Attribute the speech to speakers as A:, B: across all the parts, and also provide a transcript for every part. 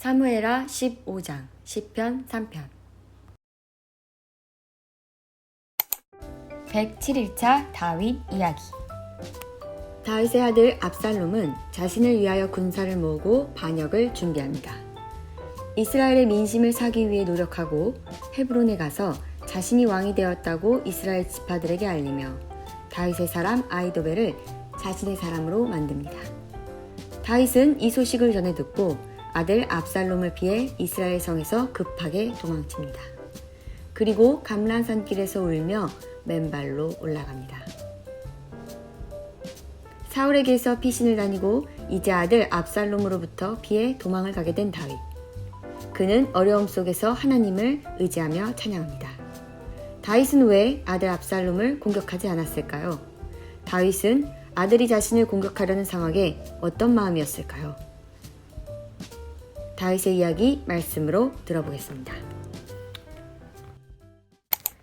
A: 사무에라 15장 10편 3편 107일차 다윗 이야기 다윗의 아들 압살롬은 자신을 위하여 군사를 모으고 반역을 준비합니다. 이스라엘의 민심을 사기 위해 노력하고 헤브론에 가서 자신이 왕이 되었다고 이스라엘 지파들에게 알리며 다윗의 사람 아이도벨을 자신의 사람으로 만듭니다. 다윗은 이 소식을 전해 듣고 아들 압살롬을 피해 이스라엘 성에서 급하게 도망칩니다. 그리고 감란산 길에서 울며 맨발로 올라갑니다. 사울에게서 피신을 다니고 이제 아들 압살롬으로부터 피해 도망을 가게 된 다윗. 그는 어려움 속에서 하나님을 의지하며 찬양합니다. 다윗은 왜 아들 압살롬을 공격하지 않았을까요? 다윗은 아들이 자신을 공격하려는 상황에 어떤 마음이었을까요? 다윗의 이야기 말씀으로 들어보겠습니다.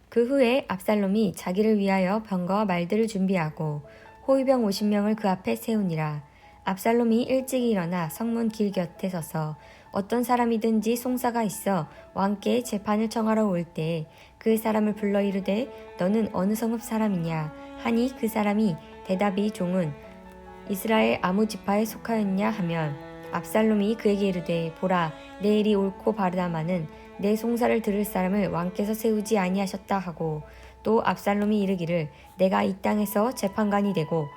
B: 그 후에 압살롬이 자기를 위하여 병거와 말들을 준비하고 호위병 50명을 그 앞에 세우니라. 압살롬이 일찍 일어나 성문 길 곁에 서서 어떤 사람이든지 송사가 있어 왕께 재판을 청하러 올때그 사람을 불러 이르되 너는 어느 성읍 사람이냐 하니 그 사람이 대답이 종은 이스라엘 아무 지파에 속하였냐 하면 압살롬이 그에게 이르되 보라 내 일이 옳고 바르다마는 내 송사를 들을 사람을 왕께서 세우지 아니하셨다 하고 또 압살롬이 이르기를 내가 이 땅에서 재판관이 되고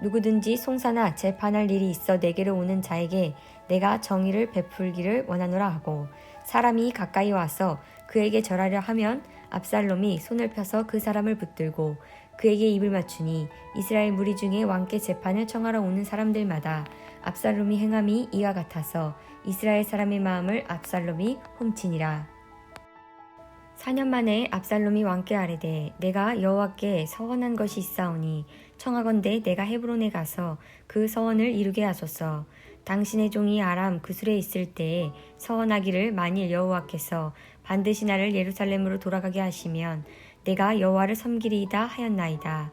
B: 누구든지 송사나 재판할 일이 있어 내게로 오는 자에게 내가 정의를 베풀기를 원하노라 하고 사람이 가까이 와서 그에게 절하려 하면 압살롬이 손을 펴서 그 사람을 붙들고 그에게 입을 맞추니 이스라엘 무리 중에 왕께 재판을 청하러 오는 사람들마다 압살롬이 행함이 이와 같아서 이스라엘 사람의 마음을 압살롬이 훔치니라. 4년 만에 압살롬이 왕께 아뢰되 내가 여호와께 서원한 것이 있사오니 청하건대 내가 헤브론에 가서 그 서원을 이루게 하소서. 당신의 종이 아람 그술에 있을 때에 서원하기를 만일 여호와께서 반드시 나를 예루살렘으로 돌아가게 하시면 내가 여호와를 섬기리이다 하였나이다.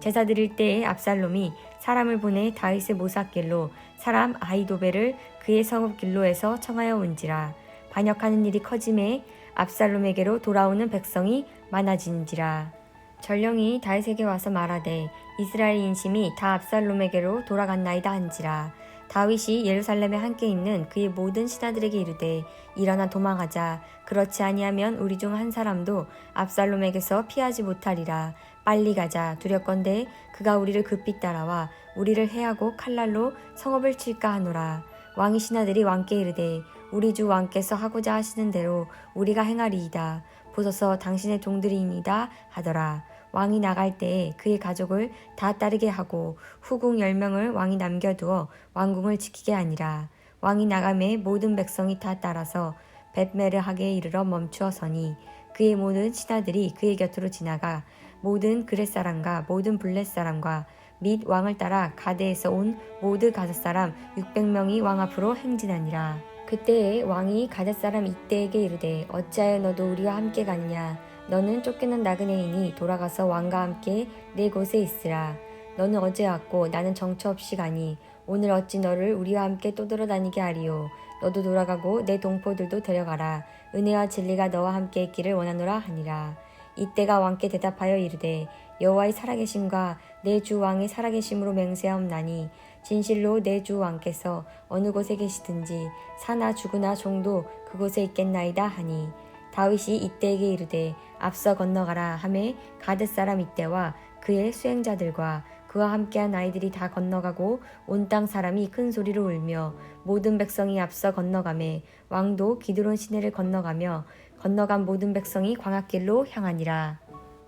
B: 제사 드릴 때에 압살롬이 사람을 보내 다윗의 모삭길로 사람 아이도벨을 그의 성읍 길로에서 청하여 온지라. 반역하는 일이 커짐에 압살롬에게로 돌아오는 백성이 많아진지라. 전령이 다윗에게 와서 말하되 이스라엘 인심이 다 압살롬에게로 돌아갔나이다 한지라 다윗이 예루살렘에 함께 있는 그의 모든 신하들에게 이르되 일어나 도망하자 그렇지 아니하면 우리 중 한 사람도 압살롬에게서 피하지 못하리라 빨리 가자 두렵건대. 그가 우리를 급히 따라와 우리를 해하고 칼날로 성읍을 칠까 하노라. 왕의 신하들이 왕께 이르되 우리 주 왕께서 하고자 하시는 대로 우리가 행하리이다. 보소서 당신의 종들이니이다 하더라. 왕이 나갈 때에 그의 가족을 다 따르게 하고 후궁 열명을 왕이 남겨두어 왕궁을 지키게 하니라. 왕이 나감에 모든 백성이 다 따라서 벳메르하게 이르러 멈추어 서니 그의 모든 신하들이 그의 곁으로 지나가 모든 그렛 사람과 모든 블렛 사람과 및 왕을 따라 가데에서 온 모든 가섯 사람 600명이 왕 앞으로 행진하니라. 그때에 왕이 가데 사람 이때에게 이르되 어찌하여 너도 우리와 함께 갔냐 너는 쫓기는 나그네이니 돌아가서 왕과 함께 내 곳에 있으라. 너는 어제 왔고 나는 정처 없이 가니 오늘 어찌 너를 우리와 함께 떠돌아 다니게 하리요. 너도 돌아가고 내 동포들도 데려가라. 은혜와 진리가 너와 함께 있기를 원하노라 하니라. 이때가 왕께 대답하여 이르되 여호와의 살아계심과 내 주 왕의 살아계심으로 맹세하옵나니 진실로 내 주 왕께서 어느 곳에 계시든지 사나 죽으나 종도 그곳에 있겠나이다 하니 다윗이 이때에게 이르되 앞서 건너가라 하매 가드 사람 이때와 그의 수행자들과 그와 함께한 아이들이 다 건너가고 온 땅 사람이 큰 소리로 울며 모든 백성이 앞서 건너가매 왕도 기드론 시내를 건너가며 건너간 모든 백성이 광학길로 향하니라.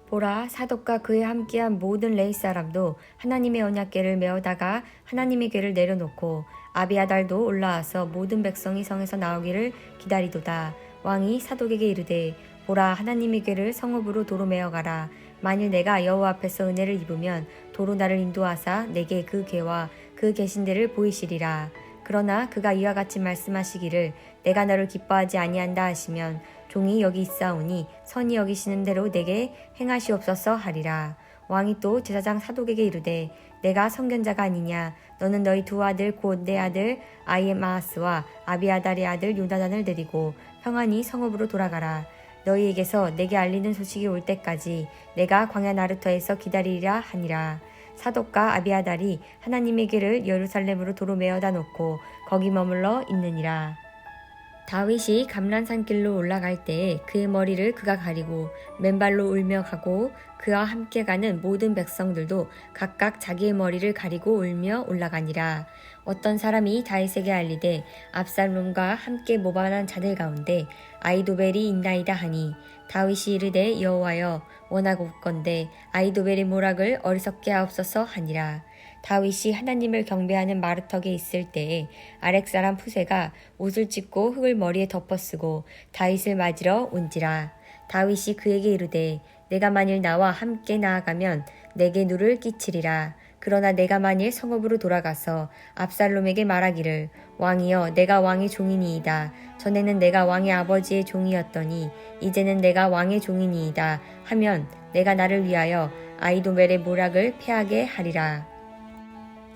B: 보라 사독과 그에 함께한 모든 레이 사람도 하나님의 언약궤를 메어다가 하나님의 궤를 내려놓고 아비아달도 올라와서 모든 백성이 성에서 나오기를 기다리도다. 왕이 사독에게 이르되 보라 하나님의 궤를 성읍으로 도로 메어 가라. 만일 내가 여호와 앞에서 은혜를 입으면 도로 나를 인도하사 내게 그 궤와 그 계신 데를 보이시리라. 그러나 그가 이와 같이 말씀하시기를 내가 너를 기뻐하지 아니한다 하시면 종이 여기 있사오니 선이 여기시는 대로 내게 행하시옵소서 하리라. 왕이 또 제사장 사독에게 이르되 내가 선견자가 아니냐 너는 너희 두 아들 곧 내 아들 아이마하스와 아비아달의 아들 요나단을 데리고 평안히 성읍으로 돌아가라. 너희에게서 내게 알리는 소식이 올 때까지 내가 광야 나루터에서 기다리리라 하니라. 사독과 아비아달이 하나님의 길을 예루살렘으로 도로 메어다 놓고 거기 머물러 있느니라. 다윗이 감란산 길로 올라갈 때에 그의 머리를 그가 가리고 맨발로 울며 가고 그와 함께 가는 모든 백성들도 각각 자기의 머리를 가리고 울며 올라가니라. 어떤 사람이 다윗에게 알리되 압살롬과 함께 모반한 자들 가운데 아이도벨이 있나이다 하니 다윗이 이르되 여호와여 원하고건대 아이도벨의 모락을 어리석게 하옵소서 하니라. 다윗이 하나님을 경배하는 마르턱에 있을 때에 아렉 사람 푸세가 옷을 찢고 흙을 머리에 덮어쓰고 다윗을 맞으러 온지라. 다윗이 그에게 이르되 내가 만일 나와 함께 나아가면 내게 누를 끼치리라. 그러나 내가 만일 성읍으로 돌아가서 압살롬에게 말하기를 왕이여 내가 왕의 종이니이다. 전에는 내가 왕의 아버지의 종이었더니 이제는 내가 왕의 종이니이다. 하면 내가 나를 위하여 아이도멜의 모락을 패하게 하리라.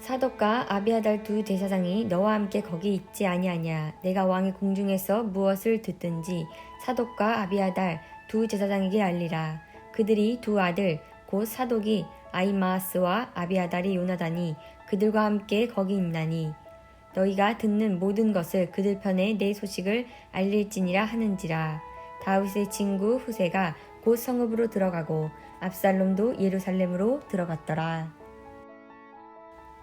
B: 사독과 아비아달 두 대사장이 너와 함께 거기 있지 아니하냐. 내가 왕의 궁중에서 무엇을 듣든지 사독과 아비아달 두 제사장에게 알리라. 그들이 두 아들 곧 사독이 아이마하스와 아비아달이 요나단이 그들과 함께 거기 있나니 너희가 듣는 모든 것을 그들 편에 내 소식을 알릴지니라 하는지라. 다윗의 친구 후세가 곧 성읍으로 들어가고 압살롬도 예루살렘으로 들어갔더라.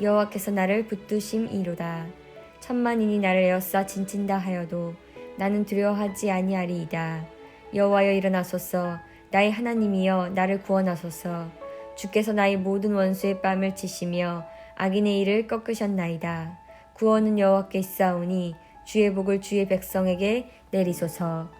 B: 여호와께서 나를 붙드심이로다. 천만인이 나를 에워싸 진친다 하여도 나는 두려워하지 아니하리이다. 여호와여 일어나소서 나의 하나님이여 나를 구원하소서 주께서 나의 모든 원수의 뺨을 치시며 악인의 일을 꺾으셨나이다. 구원은 여호와께 있사오니 주의 복을 주의 백성에게 내리소서.